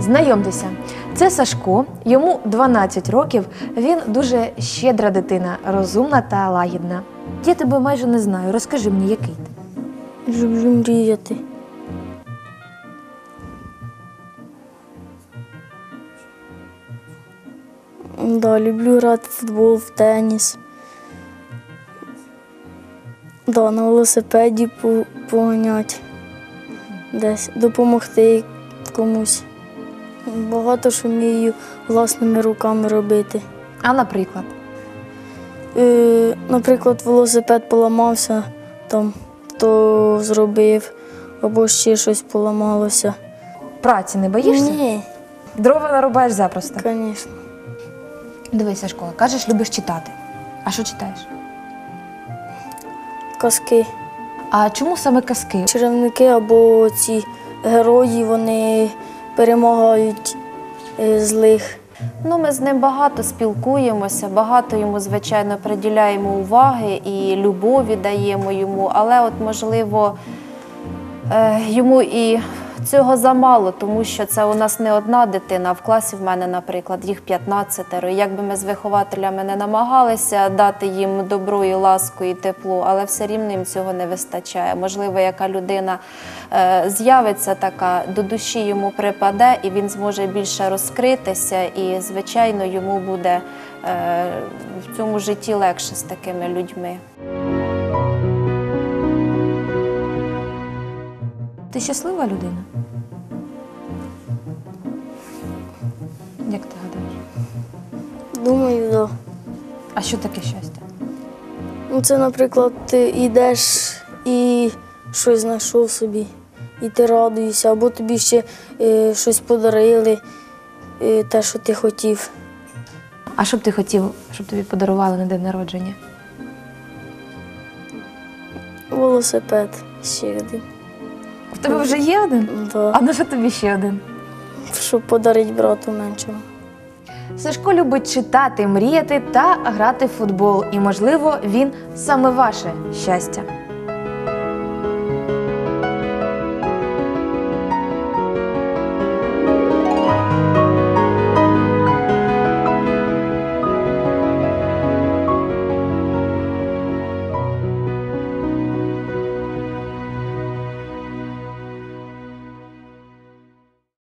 Знайомтеся, це Сашко, йому 12 років. Він дуже щедра дитина, розумна та лагідна. Я тебе майже не знаю. Розкажи мені, який ти. Люблю мріяти. Да, люблю грати в футбол, в теніс. Да, на велосипеді по- поганяти. Десь допомогти комусь. Багато що вмію власними руками робити. А наприклад, Е, наприклад, велосипед поламався, там то зробив, або ще щось поламалося. праці не боїшся? Ні, Дрова нарубаєш запросто. звісно. Дивись, Сашко, кажеш, любиш читати. А що читаєш? Казки. А чому саме казки? Черевники або ці герої вони перемагають е, злих. Ну, ми з ним багато спілкуємося, багато йому, звичайно, приділяємо уваги і любові даємо йому, але от, можливо, е, йому і цього замало, тому що це у нас не одна дитина, а в класі в мене, наприклад, їх 15. І Якби ми з вихователями не намагалися дати їм добро і ласку і тепло, але все рівно їм цього не вистачає. Можливо, яка людина е, з'явиться така, до душі йому припаде, і він зможе більше розкритися, і, звичайно, йому буде е, в цьому житті легше з такими людьми. Ти щаслива людина? Як ти гадаєш? Думаю, да. А що таке щастя? Ну, це, наприклад, ти йдеш і щось знайшов собі, і ти радуєшся, або тобі ще е, щось подарили, е, те, що ти хотів. А що б ти хотів, щоб тобі подарували на день народження? Велосипед ще один. В тебе вже є один? Да. А на що тобі ще один? Щоб подарити брату меншого. Сашко любить читати, мріяти та грати в футбол. І, можливо, він саме ваше щастя.